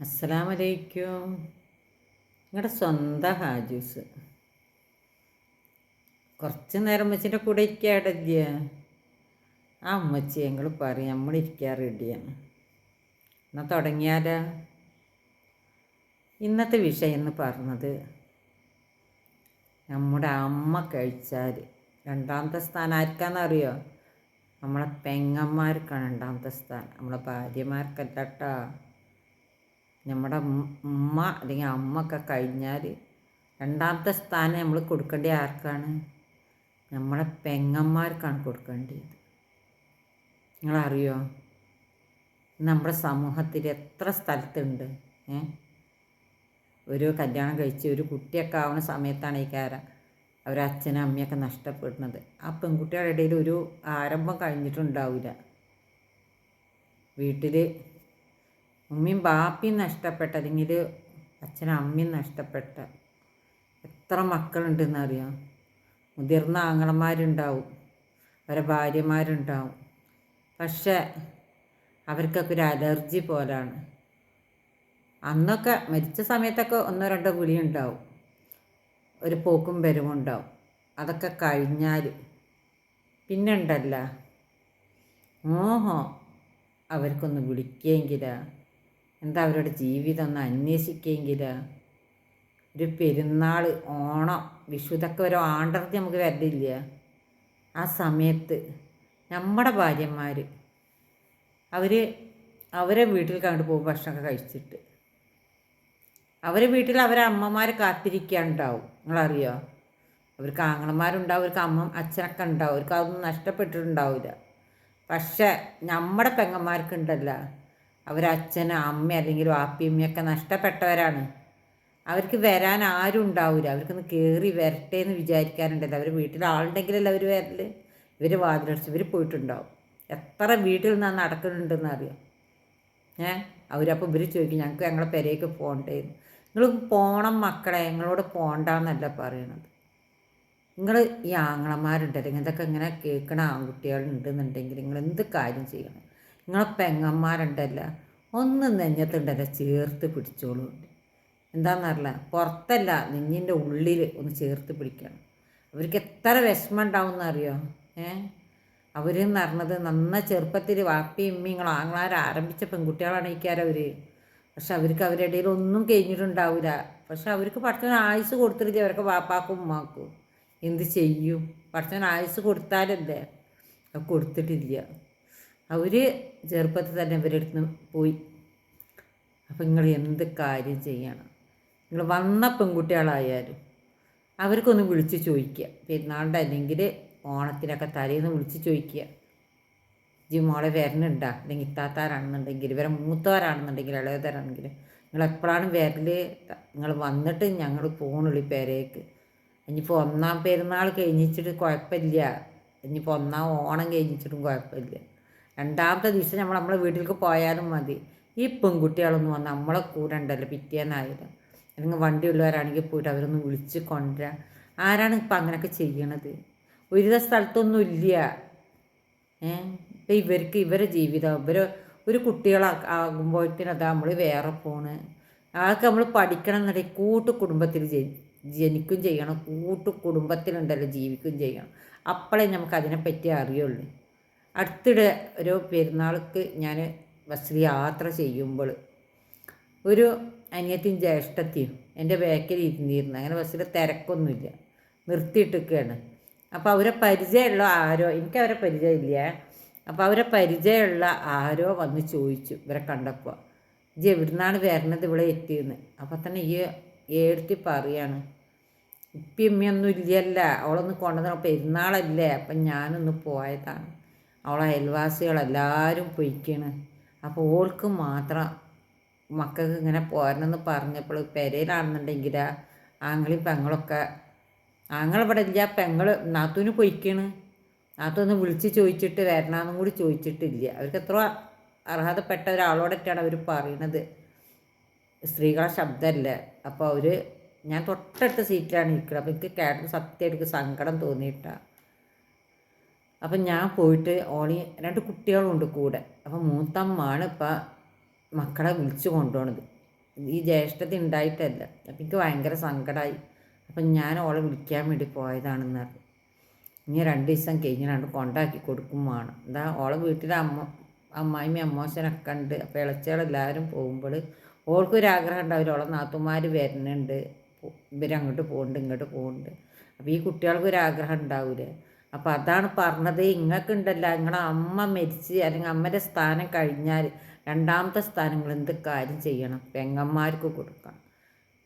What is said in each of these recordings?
അസ്സലാമലൈക്കും. നിങ്ങളുടെ സ്വന്തം ഹാജൂസ്. കുറച്ച് നേരം അമ്മച്ചിന്റെ കൂടെ ഇരിക്കാടല്ല ആ അമ്മച്ചി ഞങ്ങൾ പറയും നമ്മൾ ഇരിക്കാൻ റെഡിയാണ് എന്നാൽ തുടങ്ങിയാലാ? ഇന്നത്തെ വിഷയം എന്ന് പറഞ്ഞത് നമ്മുടെ അമ്മ കഴിച്ചാൽ രണ്ടാമത്തെ സ്ഥാനം ആർക്കാണെന്നറിയോ നമ്മളെ പെങ്ങന്മാർക്കാണ് രണ്ടാമത്തെ സ്ഥാനം. നമ്മളെ ഭാര്യമാർക്കല്ല കേട്ടോ നമ്മുടെ ഉമ്മ അല്ലെങ്കിൽ അമ്മ ഒക്കെ കഴിഞ്ഞാൽ രണ്ടാമത്തെ സ്ഥാനം നമ്മൾ കൊടുക്കേണ്ടത് ആർക്കാണ്? നമ്മളെ പെങ്ങന്മാർക്കാണ് കൊടുക്കേണ്ടത്. നിങ്ങളറിയോ? നമ്മുടെ സമൂഹത്തിൽ എത്ര സ്ഥലത്തുണ്ട്? ഏ? ഒരു കല്യാണം കഴിച്ച് ഒരു കുട്ടിയൊക്കെ ആവുന്ന സമയത്താണ് ഈ കാര അവർ അച്ഛനും അമ്മയൊക്കെ നഷ്ടപ്പെടുന്നത്. ആ പെൺകുട്ടികളുടെ ഇടയിൽ ഒരു ആരംഭം കഴിഞ്ഞിട്ടുണ്ടാവില്ല. വീട്ടിൽ ഉമ്മയും ബാപ്പയും നഷ്ടപ്പെട്ട അല്ലെങ്കിൽ അച്ഛനും അമ്മയും നഷ്ടപ്പെട്ട എത്ര മക്കളുണ്ടെന്ന് അറിയാം മുതിർന്ന ആങ്ങളമാരുണ്ടാവും അവരെ ഭാര്യമാരുണ്ടാവും. പക്ഷേ അവർക്കൊക്കെ ഒരു അലർജി പോലാണ്. അന്നൊക്കെ മരിച്ച സമയത്തൊക്കെ ഒന്നോ രണ്ടോ വിളി ഉണ്ടാവും ഒരു പോക്കും വരവും ഉണ്ടാവും അതൊക്കെ കഴിഞ്ഞാൽ പിന്നെ ഉണ്ടല്ല മോഹോ അവർക്കൊന്ന് വിളിക്കെങ്കിലാ. എന്താ അവരുടെ ജീവിതം? ഒന്ന് അന്വേഷിക്കുകയെങ്കിൽ ഒരു പെരുന്നാൾ ഓണം വിഷുതൊക്കെ ഒരു ആണ്ടർത്തി നമുക്ക് വരില്ല ആ സമയത്ത് നമ്മുടെ ഭാര്യന്മാർ അവർ അവരെ വീട്ടിൽ കണ്ടു പോകും ഭക്ഷണമൊക്കെ കഴിച്ചിട്ട്. അവരെ വീട്ടിൽ അവരെ അമ്മമാർ കാത്തിരിക്കാനുണ്ടാവും നിങ്ങളറിയോ? അവർക്ക് ആങ്ങളമാരുണ്ടാവും അവർക്ക് അമ്മ അച്ഛനൊക്കെ ഉണ്ടാവും. അവർക്ക് അതൊന്നും നഷ്ടപ്പെട്ടിട്ടുണ്ടാവില്ല. പക്ഷേ നമ്മുടെ പെങ്ങന്മാർക്കുണ്ടല്ല. അവരച്ഛനും അമ്മ അല്ലെങ്കിൽ വാപ്പിയമ്മയൊക്കെ നഷ്ടപ്പെട്ടവരാണ്. അവർക്ക് വരാൻ ആരും ഉണ്ടാവില്ല അവർക്കൊന്ന് കയറി വരട്ടെ എന്ന് വിചാരിക്കാനുണ്ടല്ലോ അവർ വീട്ടിൽ ആളുണ്ടെങ്കിലല്ല അവർ വരൽ ഇവർ വാതിലടിച്ച് ഇവർ പോയിട്ടുണ്ടാവും. എത്ര വീട്ടിൽ നിന്നാണ് നടക്കുന്നുണ്ടെന്ന് അറിയാം? ഏ? അവരപ്പോൾ ഇവർ ചോദിക്കും ഞങ്ങൾക്ക് ഞങ്ങളെ പെരയ്ക്ക് പോകണ്ടേന്ന് നിങ്ങൾ പോണം മക്കളെ. ഞങ്ങളോട് പോകണ്ടെന്നല്ല പറയണത്. നിങ്ങൾ ഈ ആങ്ങളമാരുണ്ടല്ലോ ഇതൊക്കെ ഇങ്ങനെ കേൾക്കണ ആൺകുട്ടികളുണ്ടെന്നുണ്ടെങ്കിൽ നിങ്ങൾ എന്ത് കാര്യം ചെയ്യണം? നിങ്ങളെ പെങ്ങന്മാരുണ്ടല്ല ഒന്ന് നെഞ്ഞത്തുണ്ടല്ല ചേർത്ത് പിടിച്ചോളൂ. എന്താണെന്നറിയില്ല പുറത്തല്ല നെഞ്ഞിന്റെ ഉള്ളിൽ ഒന്ന് ചേർത്ത് പിടിക്കണം. അവർക്ക് എത്ര വിഷമം ഉണ്ടാവും എന്നറിയോ ഏ അവരെന്ന് പറഞ്ഞത് നന്ന ചെറുപ്പത്തിൽ വാപ്പി ഇമ്മി നിങ്ങൾ ആങ്ങളാർ ആരംഭിച്ച പെൺകുട്ടികളാണ് ഇക്കാരവർ പക്ഷെ അവർക്ക് അവരുടെ ഇടയിൽ ഒന്നും കഴിഞ്ഞിട്ടുണ്ടാവില്ല. പക്ഷെ അവർക്ക് പഠിച്ചവൻ ആയുസ് കൊടുത്തിട്ടില്ല അവരൊക്കെ വാപ്പാക്കും ഉമ്മാക്കും? എന്ത് ചെയ്യും? പഠിച്ചവൻ ആയുസ് കൊടുത്താലല്ലേ? കൊടുത്തിട്ടില്ല. അവർ ചെറുപ്പത്തിൽ തന്നെ ഇവരെടുത്ത് പോയി. അപ്പം നിങ്ങൾ എന്ത് കാര്യം ചെയ്യണം? നിങ്ങൾ വന്ന പെൺകുട്ടികളായാലും അവർക്കൊന്ന് വിളിച്ച് ചോദിക്കുക. പെരുന്നാളുടെ അല്ലെങ്കിൽ ഓണത്തിനൊക്കെ തലേന്ന് വിളിച്ച് ചോദിക്കുക. ജി മോളെ വരണുണ്ടാ? അല്ലെങ്കിൽ ഇത്താത്താരാണെന്നുണ്ടെങ്കിൽ ഇവരെ മൂത്തവരാണെന്നുണ്ടെങ്കിൽ ഇളയതരാണെങ്കിൽ നിങ്ങൾ എപ്പോഴാണ് വരൽ നിങ്ങൾ വന്നിട്ട് ഞങ്ങൾ പോകണുള്ളൂ പേരേക്ക്. ഇനിയിപ്പോൾ ഒന്നാം പെരുന്നാൾ കഴിഞ്ഞിട്ട് കുഴപ്പമില്ല. ഇനിയിപ്പോൾ ഒന്നാം ഓണം കഴിഞ്ഞിട്ടും കുഴപ്പമില്ല. രണ്ടാമത്തെ ദിവസം നമ്മൾ നമ്മളെ വീട്ടിലേക്ക് പോയാലും മതി. ഈ പെൺകുട്ടികളൊന്നും വന്ന് നമ്മളെ കൂടെ ഉണ്ടല്ലോ പിറ്റേന്നായാലും അല്ലെങ്കിൽ വണ്ടി ഉള്ളവരാണെങ്കിൽ പോയിട്ട് അവരൊന്ന് വിളിച്ച് കൊണ്ടുവരാം. ആരാണ് ഇപ്പം അങ്ങനെയൊക്കെ ചെയ്യണത്? ഒരു സ്ഥലത്തൊന്നും ഇല്ല. ഇപ്പം ഇവർക്ക് ഇവരെ ജീവിതം ഇവർ ഒരു കുട്ടികളാകുമ്പോഴത്തേനും അതാ നമ്മൾ വേറെ പോണ്. അതൊക്കെ നമ്മൾ പഠിക്കണം എന്നുണ്ടെങ്കിൽ കൂട്ടു കുടുംബത്തിൽ ജനിക്കും ചെയ്യണം. കൂട്ടു കുടുംബത്തിലുണ്ടല്ലോ ജീവിക്കും ചെയ്യണം. അപ്പോഴേ നമുക്ക് അതിനെപ്പറ്റി അറിയുള്ളൂ. അടുത്തിടെ ഒരു പെരുന്നാൾക്ക് ഞാൻ ബസ്സിൽ യാത്ര ചെയ്യുമ്പോൾ ഒരു അനിയത്തിയും ജ്യേഷ്ഠത്തിയും എന്റെ ബാക്കിൽ ഇരുന്നിരുന്നു. അങ്ങനെ ബസ്സിൽ തിരക്കൊന്നുമില്ല. നിർത്തിയിട്ടൊക്കെയാണ് അപ്പോൾ അവരെ പരിചയമുള്ള ആരോ എനിക്ക് അവരെ പരിചയമില്ല. അപ്പോൾ അവരെ പരിചയമുള്ള ആരോ വന്ന് ചോദിച്ചു ഇവരെ കണ്ടപ്പോൾ. ഇജ് എവിടുന്നാണ് വരണത് ഇവിടെ എത്തിയെന്ന്? അപ്പോൾ തന്നെ ഈ ഏടുത്തി പറയാണ് ഇപ്പം ഇമ്മയൊന്നും ഇല്ലല്ല. അവളൊന്ന് കൊണ്ടുവന്ന. പെരുന്നാളല്ലേ. അപ്പം ഞാനൊന്ന് പോയതാണ്. അവളെ അയൽവാസികളെല്ലാവരും പൊയ്ക്കണ്. അപ്പോൾ ഓൾക്ക് മാത്രം മക്കൾക്ക് ഇങ്ങനെ പോരണമെന്ന് പറഞ്ഞപ്പോൾ പെരയിലാണെന്നുണ്ടെങ്കിൽ ആങ്ങളി പെങ്ങളൊക്കെ ആങ്ങളിവിടെ ഇല്ല പെങ്ങൾ നാത്തൂന് പൊയ്ക്കണ്. നാത്തൂന്ന് വിളിച്ച് ചോദിച്ചിട്ട് വരണമെന്നും കൂടി ചോദിച്ചിട്ടില്ല. അവർക്ക് എത്ര അർഹതപ്പെട്ട ഒരാളോടൊക്കെയാണ് അവർ പറയണത്. സ്ത്രീകളെ ശബ്ദമല്ലേ. അപ്പോൾ അവർ ഞാൻ തൊട്ടടുത്ത സീറ്റിലാണ് ഇരിക്കുന്നത് അപ്പോൾ എനിക്ക് കേട്ടപ്പോൾ സത്യമായിട്ട് സങ്കടം തോന്നിയിട്ടാണ് അപ്പം ഞാൻ പോയിട്ട് ഓളി രണ്ട് കുട്ടികളുണ്ട് കൂടെ. അപ്പം മൂത്തമ്മാണ് ഇപ്പം മക്കളെ വിളിച്ചു കൊണ്ടുപോണത്. ഈ ജ്യേഷ്ഠത ഉണ്ടായിട്ടല്ല അപ്പം എനിക്ക് ഭയങ്കര സങ്കടമായി അപ്പം ഞാൻ ഓളെ വിളിക്കാൻ വേണ്ടി പോയതാണെന്ന് പറഞ്ഞു. ഇനി രണ്ട് ദിവസം കഴിഞ്ഞാണ്ട് കൊണ്ടാക്കി കൊടുക്കും വേണം. എന്താ ഓളെ വീട്ടിലെ അമ്മ അമ്മായിമ്മ അമ്മോശനൊക്കെ ഉണ്ട് അപ്പോൾ ഇളച്ചകളെല്ലാവരും പോകുമ്പോൾ ഓൾക്കൊരാഗ്രഹം ഉണ്ടാവില്ല ഓളെ നാത്തുമാർ വരുന്നുണ്ട്. ഇവരങ്ങോട്ട് പോകുന്നുണ്ട് ഇങ്ങോട്ട് പോകുന്നുണ്ട് അപ്പോൾ ഈ കുട്ടികൾക്കൊരാഗ്രഹം ഉണ്ടാവില്ലേ അപ്പോൾ അതാണ് പറഞ്ഞത്. ഇങ്ങക്കുണ്ടല്ല നിങ്ങളെ അമ്മ മരിച്ച് അല്ലെങ്കിൽ അമ്മയുടെ സ്ഥാനം കഴിഞ്ഞാൽ രണ്ടാമത്തെ സ്ഥാനങ്ങൾ എന്ത് കാര്യം ചെയ്യണം? പെങ്ങന്മാർക്ക് കൊടുക്കണം.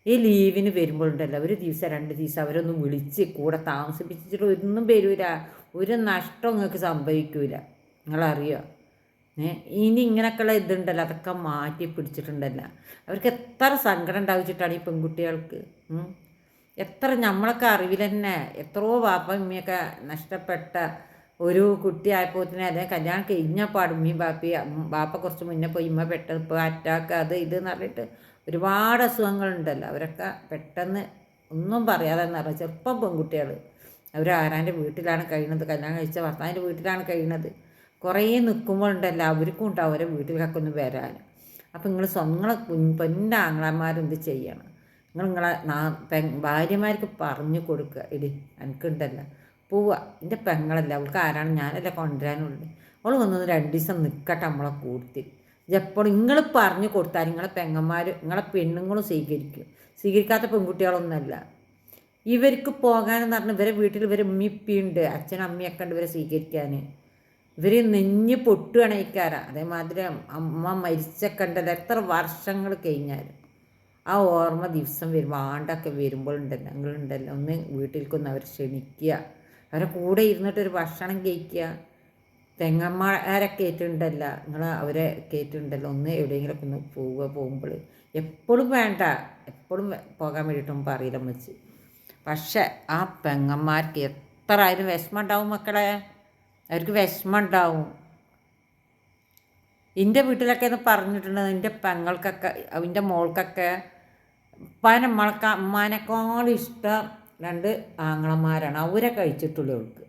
ഈ ലീവിന് വരുമ്പോഴുണ്ടല്ലോ ഒരു ദിവസം രണ്ട് ദിവസം അവരൊന്ന് വിളിച്ച് കൂടെ താമസിപ്പിച്ചിട്ട് ഒന്നും വരില്ല ഒരു നഷ്ടം നിങ്ങൾക്ക് സംഭവിക്കൂല. നിങ്ങളറിയോ? ഇനി ഇങ്ങനെയൊക്കെയുള്ള ഇതുണ്ടല്ലോ അതൊക്കെ മാറ്റി പിടിച്ചിട്ടുണ്ടല്ലോ. അവർക്ക് എത്ര സങ്കടം ഉണ്ടാവിച്ചിട്ടാണ് ഈ പെൺകുട്ടികൾക്ക്? എത്ര നമ്മളൊക്കെ അറിവിൽ തന്നെ എത്രയോ വാപ്പ ഉമ്മയൊക്കെ നഷ്ടപ്പെട്ട ഒരു കുട്ടിയായപ്പോൾ തന്നെ അല്ലെങ്കിൽ കല്യാണം കഴിഞ്ഞ ഉമ്മയും ബാപ്പി ബാപ്പ കുറച്ച് മുന്നേ പോയി ഉമ്മ പെട്ടെന്ന് ഇപ്പോൾ അറ്റാക്ക് അത് ഇത് എന്ന് പറഞ്ഞിട്ട് ഒരുപാട് അസുഖങ്ങളുണ്ടല്ലോ അവരൊക്കെ പെട്ടെന്ന് ഒന്നും പറയാതെ എന്ന് പറഞ്ഞാൽ ചെറുപ്പം പെൺകുട്ടികൾ അവർ ആരാന്റെ വീട്ടിലാണ് കഴിയുന്നത്? കല്യാണം കഴിച്ച ഭർത്താവിന്റെ വീട്ടിലാണ് കഴിയുന്നത്? കുറേ നിൽക്കുമ്പോഴുണ്ടല്ലോ അവർക്കും ഉണ്ടാവും അവരെ വീട്ടിലൊക്കെ ഒന്ന് വരാൻ. അപ്പം നിങ്ങൾ സ്വങ്ങളെ പൊന്നാങ്ങളന്മാരെന്ത് ആങ്ങളമാരെന്ത് ചെയ്യണം? നിങ്ങൾ നിങ്ങളെ നാ പെ ഭാര്യമാർക്ക് പറഞ്ഞു കൊടുക്കുക ഇടി എനിക്കുണ്ടല്ലോ പോവുക എന്റെ പെങ്ങളല്ല അവൾക്ക് ആരാണ്? ഞാനല്ല കൊണ്ടുവരാനുള്ളത് അവൾ വന്നത് രണ്ട് ദിവസം നിൽക്കട്ടെ നമ്മളെ കൂട്ടി എപ്പോഴും നിങ്ങൾ പറഞ്ഞു കൊടുത്താൽ നിങ്ങളെ പെങ്ങന്മാർ നിങ്ങളെ പെണ്ണുങ്ങളും സ്വീകരിക്കും. സ്വീകരിക്കാത്ത പെൺകുട്ടികളൊന്നുമല്ല. ഇവർക്ക് പോകാനെന്ന് പറഞ്ഞാൽ ഇവരെ വീട്ടിൽ ഇവരെ ഉമ്മിപ്പിയുണ്ട് അച്ഛനും അമ്മയൊക്കെ ഉണ്ട് ഇവരെ സ്വീകരിക്കാൻ ഇവർ നെഞ്ഞ് പൊട്ടുകയാണ് ഇക്കാര അതേമാതിരി അമ്മ മരിച്ചൊക്കെ ഉണ്ടല്ലോ. എത്ര വർഷങ്ങൾ കഴിഞ്ഞാലും. ആ ഓർമ്മ ദിവസം വരുമ്പോൾ ആണ്ടൊക്കെ വരുമ്പോൾ ഉണ്ടല്ലോ ഞങ്ങളുണ്ടല്ലോ. ഒന്ന് വീട്ടിലേക്കൊന്ന് അവർ ക്ഷണിക്കുക. അവരെ കൂടെ ഇരുന്നിട്ട് ഒരു ഭക്ഷണം കഴിക്കുക. തെങ്ങന്മാരെ കയറ്റുണ്ടല്ല നിങ്ങൾ അവരെ കയറ്റുണ്ടല്ലോ ഒന്ന് എവിടെയെങ്കിലും ഒന്ന് പോവുക പോകുമ്പോൾ. എപ്പോഴും വേണ്ട എപ്പോഴും പോകാൻ വേണ്ടിയിട്ടൊന്നും പറയില്ല വെച്ച് പക്ഷെ ആ പെങ്ങന്മാർക്ക് എത്ര ആയാലും വിഷമം ഉണ്ടാവും മക്കളെ. അവർക്ക് വിഷമം ഉണ്ടാവും എന്റെ വീട്ടിലൊക്കെ എന്ന് പറഞ്ഞിട്ടുണ്ട് എന്റെ പെങ്ങൾക്കൊക്കെ എന്റെ മോൾക്കൊക്കെ. ഉപ്പാനെ നമ്മളക്ക അമ്മാനേക്കാളും ഇഷ്ടം രണ്ട് ആങ്ങളമാരാണ്. അവരെ കഴിച്ചിട്ടുള്ളൂ അവൾക്ക്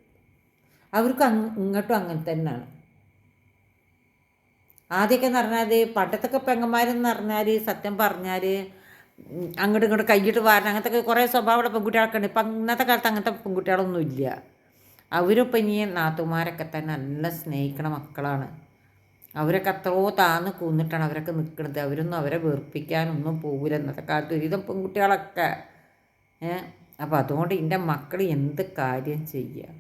അവർക്ക് ഇങ്ങോട്ടും അങ്ങനെ തന്നെയാണ്. ആദ്യമൊക്കെ എന്ന് പറഞ്ഞാൽ പട്ടത്തൊക്കെ പെങ്ങന്മാരെന്ന് പറഞ്ഞാൽ സത്യം പറഞ്ഞാൽ അങ്ങോട്ട് ഇങ്ങോട്ട് കൈയിട്ട് വാരണം അങ്ങനത്തെ കുറേ സ്വഭാവമുള്ള പെൺകുട്ടികളൊക്കെ ഉണ്ട് ഇപ്പം ഇന്നത്തെ കാലത്ത് അങ്ങനത്തെ പെൺകുട്ടികളൊന്നും ഇല്ല അവരിപ്പം ഇനി നാത്തുമാരൊക്കെ തന്നെ നല്ല സ്നേഹിക്കണ മക്കളാണ്. അവരൊക്കെ അത്രയോ താന്ന് കൂന്നിട്ടാണ് അവരൊക്കെ നിൽക്കുന്നത് അവരൊന്നും അവരെ വെറുപ്പിക്കാനൊന്നും പോകില്ല ഇന്നത്തെ കാലത്ത്. ഒരുവിധം പെൺകുട്ടികളൊക്കെ. അപ്പോൾ അതുകൊണ്ട് എന്റെ മക്കൾ എന്ത് കാര്യം ചെയ്യുക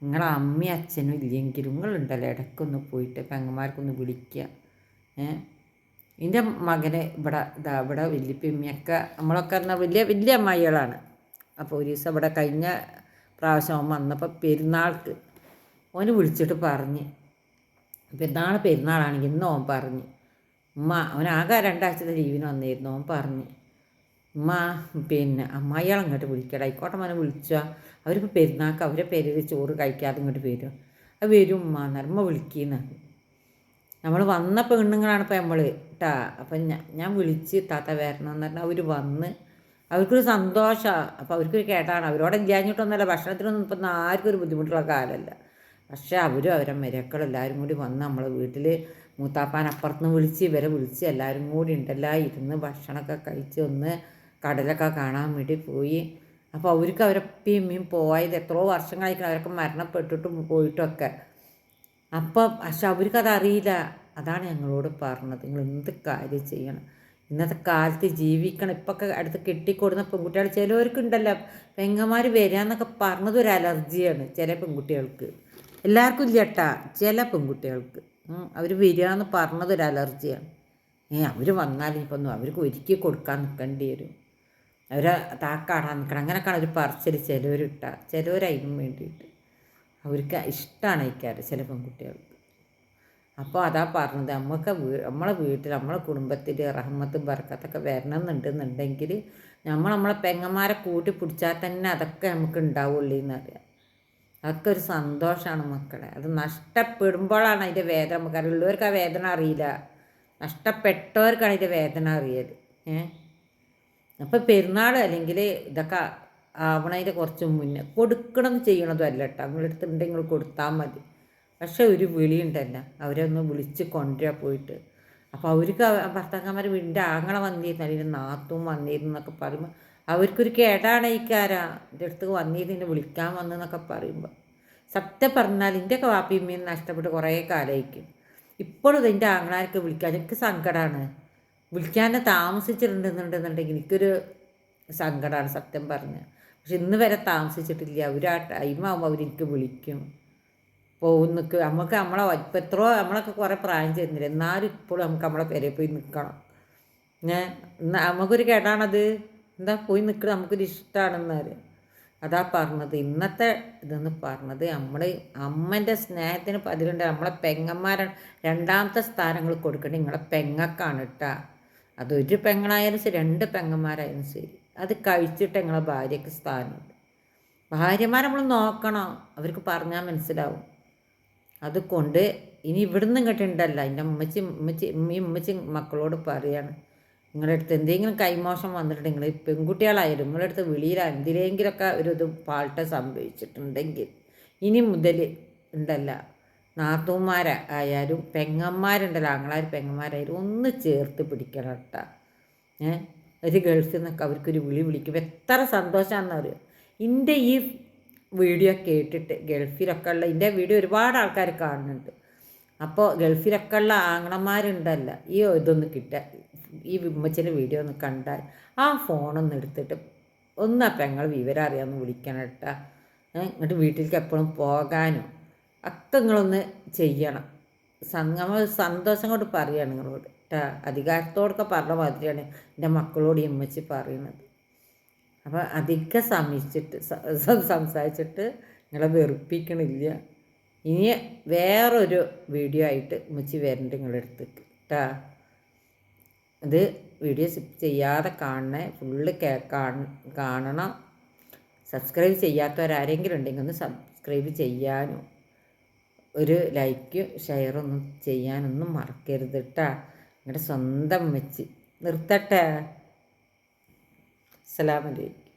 നിങ്ങളെ അമ്മയും അച്ഛനും ഇല്ലെങ്കിലും നിങ്ങളുണ്ടല്ലോ ഇടയ്ക്കൊന്ന് പോയിട്ട് പെങ്ങന്മാർക്കൊന്ന് വിളിക്കുക എന്റെ മകനെ ഇവിടെ ഇതാ ഇവിടെ വല്യപ്പിമ്മയൊക്കെ നമ്മളൊക്കെ പറഞ്ഞാൽ വലിയ വലിയ അമ്മായികളാണ്. അപ്പോൾ ഒരു ദിവസം ഇവിടെ കഴിഞ്ഞ പ്രാവശ്യം വന്നപ്പോൾ പെരുന്നാൾക്ക് ഓന് വിളിച്ചിട്ട് പറഞ്ഞ്. പെരുന്നാൾ പെരുന്നാളാണെങ്കിൽ ഇന്ന് ഓൻ പറഞ്ഞു. ഉമ്മ അവനാകെ രണ്ടാഴ്ചത്തെ ലീവിന് വന്നിരുന്നു. ഓൻ പറഞ്ഞു ഉമ്മ പിന്നെ അമ്മായിയാൾ അങ്ങോട്ട് വിളിക്കട. ആയിക്കോട്ടെ മോനെ വിളിച്ചാൽ അവരിപ്പോൾ പെരുന്നാൾക്ക് അവരെ പേരിൽ ചോറ് കഴിക്കാതെ ഇങ്ങോട്ട് വരും. അത് വരും ഉമ്മ. നർമ്മ വിളിക്കുന്ന. നമ്മൾ വന്ന പെണ്ണുങ്ങളാണ് ഇപ്പോൾ നമ്മൾ കേട്ടാ അപ്പം ഞാൻ ഞാൻ വിളിച്ച് താത്ത വരണം എന്ന് പറഞ്ഞാൽ അവർ വന്ന് അവർക്കൊരു സന്തോഷമാണ് അപ്പോൾ അവർക്കൊരു കേട്ടാണ് അവരോട് ഇല്ലാഞ്ഞിട്ടൊന്നുമല്ല. ഭക്ഷണത്തിനൊന്നും ഇപ്പം ആർക്കും ഒരു ബുദ്ധിമുട്ടുള്ള കാലമല്ല. പക്ഷേ അവരും അവരെ മരക്കളും എല്ലാവരും കൂടി വന്ന് നമ്മളെ വീട്ടിൽ മൂത്താപ്പാൻ അപ്പുറത്തുനിന്ന് വിളിച്ച് ഇവരെ വിളിച്ച് എല്ലാവരും കൂടി ഉണ്ടല്ലോ ഇരുന്ന് ഭക്ഷണമൊക്കെ കഴിച്ച് ഒന്ന് കടലൊക്കെ കാണാൻ വേണ്ടി പോയി. അപ്പോൾ അവർക്ക് അവരപ്പയും അമ്മയും പോയത് എത്രയോ വർഷം കഴിക്കണം അവരൊക്കെ മരണപ്പെട്ടിട്ടും പോയിട്ടൊക്കെ. അപ്പോൾ പക്ഷെ അവർക്കത് അറിയില്ല. അതാണ് ഞങ്ങളോട് പറഞ്ഞത്. നിങ്ങൾ എന്ത് കാര്യം ചെയ്യണം? ഇന്നത്തെ കാലത്ത് ജീവിക്കണം. ഇപ്പൊക്കെ അടുത്ത് കെട്ടിക്കൊടുന്ന പെൺകുട്ടികൾ ചിലവർക്കുണ്ടല്ലോ പെങ്ങന്മാർ വരിക എന്നൊക്കെ പറഞ്ഞത് ഒരു അലർജിയാണ് ചില പെൺകുട്ടികൾക്ക്. എല്ലാവർക്കും ഇല്ല ചില പെൺകുട്ടികൾക്ക്. അവർ വരിക എന്ന് പറഞ്ഞത് ഒരു അലർജിയാണ്. ഏ അവർ വന്നാൽ ഇപ്പം അവർക്ക് ഒരുക്കി കൊടുക്കാൻ നിൽക്കേണ്ടി വരും. അവർ താക്കാടാൻ നിൽക്കണം. അങ്ങനെയൊക്കെയാണ് ഒരു പറച്ചിൽ ചിലവരിട്ട ചിലവരതിനും വേണ്ടിയിട്ട്. അവർക്ക് ഇഷ്ടമാണ് അയക്കാറ് ചില പെൺകുട്ടികൾക്ക്. അപ്പോൾ അതാ പറഞ്ഞത്. നമുക്ക് നമ്മളെ വീട്ടിൽ നമ്മളെ കുടുംബത്തിൽ റഹ്മത്തും ബർക്കത്തൊക്കെ വരണമെന്നുണ്ടെന്നുണ്ടെങ്കിൽ നമ്മൾ നമ്മളെ പെങ്ങന്മാരെ കൂട്ടി പിടിച്ചാൽ തന്നെ അതൊക്കെ നമുക്ക് ഉണ്ടാവുള്ളൂ എന്നറിയാം. അതൊക്കെ ഒരു സന്തോഷമാണ് മക്കളെ. അത് നഷ്ടപ്പെടുമ്പോഴാണ് അതിന്റെ വേദന നമുക്ക് ഉള്ളവർക്ക് ആ വേദന അറിയില്ല. നഷ്ടപ്പെട്ടവർക്കാണ് അതിന്റെ വേദന അറിയത്. ഏഹ് അപ്പോൾ പെരുന്നാൾ അല്ലെങ്കിൽ ഇതൊക്കെ ആവണതിന്റെ കുറച്ച് മുന്നേ കൊടുക്കണം ചെയ്യണതും അല്ല കേട്ടോ നിങ്ങളടുത്ത് ഉണ്ടെങ്കിൽ കൊടുത്താൽ മതി. പക്ഷെ ഒരു വിളിയുണ്ടല്ല. അവരൊന്ന് വിളിച്ച് കൊണ്ടുവരാൻ പോയിട്ട്. അപ്പോൾ അവർക്ക് ഭർത്താക്കന്മാർ വീടിന്റെ ആങ്ങളെ വന്നിരുന്നു. അല്ലെങ്കിൽ നാത്തും വന്നിരുന്നു എന്നൊക്കെ പറയുമ്പോൾ അവർക്കൊരു കേടാണ് ഇക്കാരാ എന്റെ അടുത്ത് വന്നിരുന്നു വിളിക്കാൻ വന്നെന്നൊക്കെ പറയുമ്പോൾ സത്യം പറഞ്ഞാൽ എന്റെയൊക്കെ വാപ്പിയമ്മയും നഷ്ടപ്പെട്ട് കുറേ കാലമായിരിക്കും. ഇപ്പോഴും എന്റെ ആങ്ങളാർക്ക് വിളിക്കാൻ എനിക്ക് സങ്കടമാണ് വിളിക്കാൻ താമസിച്ചിട്ടുണ്ടെന്നുണ്ടെന്നുണ്ടെങ്കിൽ എനിക്കൊരു സങ്കടമാണ് സത്യം പറഞ്ഞ് പക്ഷെ ഇന്ന് വരെ താമസിച്ചിട്ടില്ല. അവർ ആ ടൈമാകുമ്പോൾ അവരെനിക്ക് വിളിക്കും. പോകുന്നക്ക് നമുക്ക് നമ്മളെ ഇപ്പം എത്രയോ നമ്മളൊക്കെ കുറേ പ്രായം ചെയ്യുന്നില്ല എന്നാലും ഇപ്പോഴും നമുക്ക് നമ്മളെ പേരെ പോയി നിൽക്കണം. ഏ? നമുക്കൊരു കേടാണത്? എന്താ പോയി നിൽക്കുന്നത് നമുക്കൊരു ഇഷ്ടമാണെന്നാൽ അതാ പറഞ്ഞത്. ഇന്നത്തെ ഇതെന്ന് പറഞ്ഞത് നമ്മൾ അമ്മന്റെ സ്നേഹത്തിന് പതിലുണ്ട് നമ്മളെ പെങ്ങന്മാരെ രണ്ടാമത്തെ സ്ഥാനങ്ങൾ കൊടുക്കേണ്ടത് നിങ്ങളെ പെങ്ങക്കാണ് കേട്ടോ അതൊരു പെങ്ങളായാലും ശരി രണ്ട് പെങ്ങന്മാരായാലും ശരി. അത് കഴിച്ചിട്ട് നിങ്ങളെ ഭാര്യയ്ക്ക് സ്ഥാനമുണ്ട്. ഭാര്യമാരെ നമ്മൾ നോക്കണം. അവർക്ക് പറഞ്ഞാൽ മനസ്സിലാവും. അതുകൊണ്ട് ഇനി ഇവിടുന്ന് ഇങ്ങോട്ടുണ്ടല്ല എന്റെ ഉമ്മച്ചി ഉമ്മച്ചി ഈ ഉമ്മച്ചി മക്കളോട് പറയാണ്. നിങ്ങളുടെ അടുത്ത് എന്തെങ്കിലും കൈമോശം വന്നിട്ടുണ്ടെങ്കിൽ പെൺകുട്ടികളായാലും നിങ്ങളുടെ അടുത്ത് വെളിയിൽ എന്തിലെങ്കിലൊക്കെ ഒരു ഇത് പാൾട്ട സംഭവിച്ചിട്ടുണ്ടെങ്കിൽ ഇനി മുതൽ ഉണ്ടല്ല നാത്തൂന്മാരായാലും പെങ്ങന്മാരുണ്ടല്ലോ ആങ്ങളാർ പെങ്ങന്മാരായാലും ഒന്ന് ചേർത്ത് പിടിക്കണം കേട്ടോ. ഏ? ഒരു ഗൾഫിൽ നിന്നൊക്കെ അവർക്കൊരു വിളി വിളിക്കും എത്ര സന്തോഷമാണെന്ന് അറിയാം? എന്റെ ഈ വീഡിയോ കേട്ടിട്ട് ഗൾഫിലൊക്കെ ഉള്ള എന്റെ വീഡിയോ ഒരുപാട് ആൾക്കാർ കാണുന്നുണ്ട്. അപ്പോൾ ഗൾഫിലൊക്കെ ഉള്ള ആങ്ങളന്മാരുണ്ടല്ല ഈ ഇതൊന്ന് കിട്ടുക ഈ ഉമ്മച്ചിന്റെ വീഡിയോ ഒന്ന് കണ്ടാൽ ആ ഫോണൊന്ന് എടുത്തിട്ട് ഒന്ന് അപ്പം ഞങ്ങൾ വിവരം അറിയാമെന്ന് വിളിക്കണം കേട്ടാ. എന്നിട്ട് വീട്ടിലേക്ക് എപ്പോഴും പോകാനും ഒക്കെ നിങ്ങളൊന്ന് ചെയ്യണം. നമ്മൾ സന്തോഷം കൊണ്ട് പറയുകയാണ് നിങ്ങളോട് കേട്ടാ. അധികാരത്തോടൊക്കെ പറഞ്ഞ മാതിരിയാണ് എന്റെ മക്കളോട് ഈ പറയുന്നത്. അപ്പോൾ അധികം സമീപിച്ചിട്ട് സംസാരിച്ചിട്ട് നിങ്ങളെ വെറുപ്പിക്കണില്ല. ഇനി വേറൊരു വീഡിയോ ആയിട്ട് ഉമ്മച്ചി വരണ്ട് നിങ്ങളുടെ അടുത്തേക്ക്. കേട്ടാ വീഡിയോ സ്കിപ്പ് ചെയ്യാതെ കാണണേ. ഫുള്ള് കേ കാണണം. സബ്സ്ക്രൈബ് ചെയ്യാത്തവരാരെങ്കിലും ഉണ്ടെങ്കിൽ ഒന്ന് സബ്സ്ക്രൈബ് ചെയ്യാനും. ഒരു ലൈക്ക് ഷെയറൊന്നും ചെയ്യാനൊന്നും മറക്കരുത് കേട്ടാ നിങ്ങളുടെ സ്വന്തം വെച്ച് നിർത്തട്ടെ. അസ്സലാമലൈക്കും